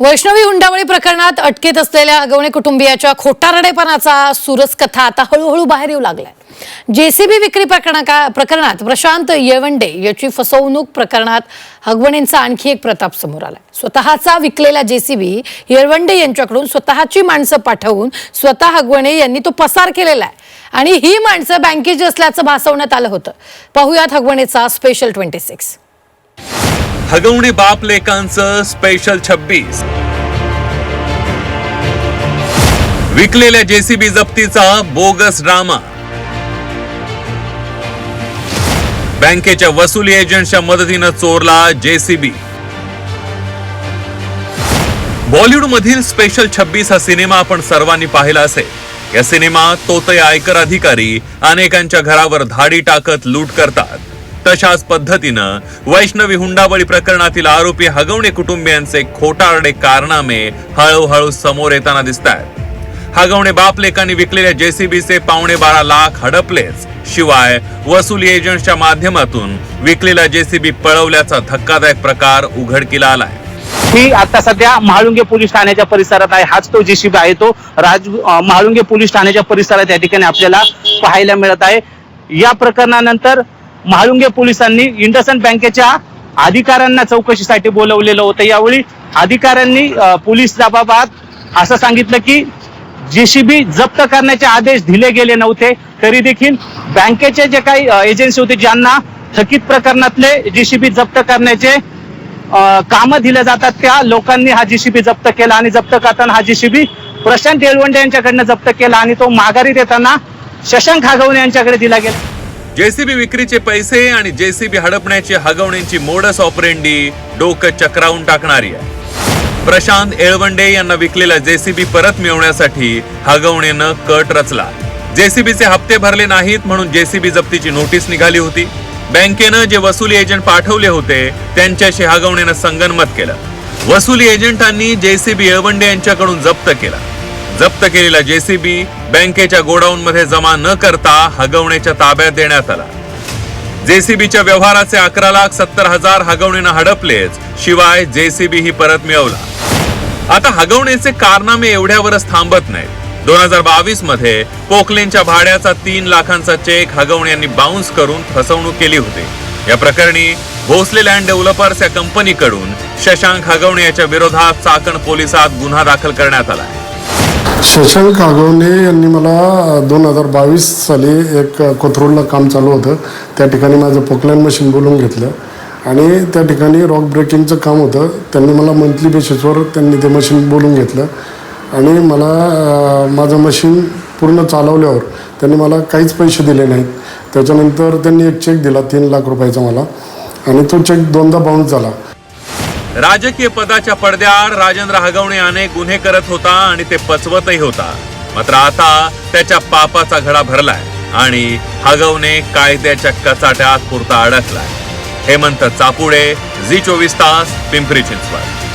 वैष्णवी हुंडावळी प्रकरणात अटकेत असलेल्या अगवणे कुटुंबियाच्या खोटारडेपणाचा सुरस कथा आता हळूहळू बाहेर येऊ लागलाय. जेसीबी विक्री प्रकरणा प्रकरणात प्रशांत येवंडे याची फसवणूक प्रकरणात हगवणेंचा आणखी एक प्रताप समोर आलाय. स्वतःचा विकलेला जेसीबी येळवंडे यांच्याकडून स्वतःची माणसं पाठवून स्वतः हगवणे यांनी तो पसार केलेला आहे. आणि ही माणसं बँकेची असल्याचं भासवण्यात आलं होतं. पाहुयात हगवणेचा स्पेशल ट्वेंटी सिक्स हगवणी बाप लेखांचं स्पेशल छब्बीस. विकलेल्या जेसीबी जप्तीचा बोगस ड्रामा. बँकेच्या वसुली एजंटच्या मदतीनं चोरला जेसीबी. बॉलिवूड मधील स्पेशल छब्बीस हा सिनेमा आपण सर्वांनी पाहिला असेल. या सिनेमात तोतय आयकर अधिकारी अनेकांच्या घरावर धाडी टाकत लूट करतात. तशाच पद्धतीनं वैष्णवी हुंडाबळी प्रकरणातील आरोपी हगवणे कुटुंबियांचे खोटारडे कारनामे हळूहळू समोर येताना दिसत आहेत हगवणे बापलेकांनी विकलेल्या जेसीबीचे पावणे बारा लाख हडपलेच. शिवाय वसुली एजंटच्या माध्यमातून विकलेला जेसीबी पळवल्याचा धक्कादायक प्रकार उघडकीला आलाय. ही आता सध्या महाळुंगे पोलीस ठाण्याच्या परिसरात आहे. हाच तो जेसीबी आहे तो राज महाळुंगे पोलीस ठाण्याच्या परिसरात या ठिकाणी आपल्याला पाहायला मिळत आहे. या प्रकरणानंतर महाळुंगे पोलिसांनी इंडसन बँकेच्या अधिकाऱ्यांना चौकशीसाठी बोलवलेलं होतं. यावेळी अधिकाऱ्यांनी पोलीस जबाबात असं सांगितलं की जेसीबी जप्त करण्याचे आदेश दिले गेले नव्हते तरी देखील बँकेचे जे काही एजन्सी होते ज्यांना थकीत प्रकरणातले जेसीबी जप्त करण्याचे काम दिल्या जातात त्या लोकांनी हा जेसीबी जप्त केला आणि जप्त करताना हा जेसीबी प्रशांत येळवंडे यांच्याकडनं जप्त केला आणि तो माघारी देताना शशांक खागवणे यांच्याकडे दिला गेला. जेसीबी विक्रीचे पैसे आणि जेसीबी हडपण्याची हगवण्याची मोडस ऑपरेंडी डोकं चक्रावून टाकणारी आहे. प्रशांत येळवंडे यांना विकलेला जेसीबी परत मिळवण्यासाठी हगवणेनं कट रचला. जेसीबीचे हप्ते भरले नाहीत म्हणून जेसीबी जप्तीची नोटीस निघाली होती. बँकेनं जे वसुली एजंट पाठवले होते त्यांच्याशी हगवणेनं संगनमत केलं. वसुली एजंटांनी जेसीबी येळवंडे यांच्याकडून जप्त केला. जप्त केलेला जेसीबी बँकेच्या गोडाऊन मध्ये जमा न करता हगवण्याच्या ताब्यात देण्यात आला. जेसीबीच्या व्यवहाराचे अकरा लाख सत्तर हजार हगवणेनं हडपलेच शिवाय जेसीबी ही परत मिळवला. आता हगवण्याचे कारनामे एवढ्यावरच थांबत नाहीत. दोन हजार बावीसमध्ये पोकलेनच्या भाड्याचा तीन लाखांचा चेक हगवणे यांनी बाउन्स करून फसवणूक केली होती. या प्रकरणी भोसले लँड डेव्हलपर्स या कंपनीकडून शशांक हगवणे याच्या विरोधात चाकण पोलिसात गुन्हा दाखल करण्यात आला आहे. शशांक आगवणे यांनी मला दोन हजार बावीस साली एक कोथरूडला काम चालू होतं. त्या ठिकाणी माझं पोकलॅन मशीन बोलून घेतलं. आणि त्या ठिकाणी रॉक ब्रेकिंगचं काम होतं. त्यांनी मला मंथली बेसिसवर त्यांनी ते मशीन बोलून घेतलं. आणि मला माझं मशीन पूर्ण चालवल्यावर त्यांनी मला काहीच पैसे दिले नाहीत. त्याच्यानंतर त्यांनी एक चेक दिला तीन लाख रुपयाचा मला. आणि तो चेक दोनदा बाउन्स झाला. राजकीय पदाच्या पडद्याआड राजेंद्र हगवणे अनेक गुन्हे करत होता आणि ते पचवतही होता. मात्र आता त्याच्या पापाचा घडा भरलाय आणि हगवणे कायद्याच्या कचाट्यात पुरता अडकलाय. हेमंत चापुडे झी चोवीस तास पिंपरी चिंचवड.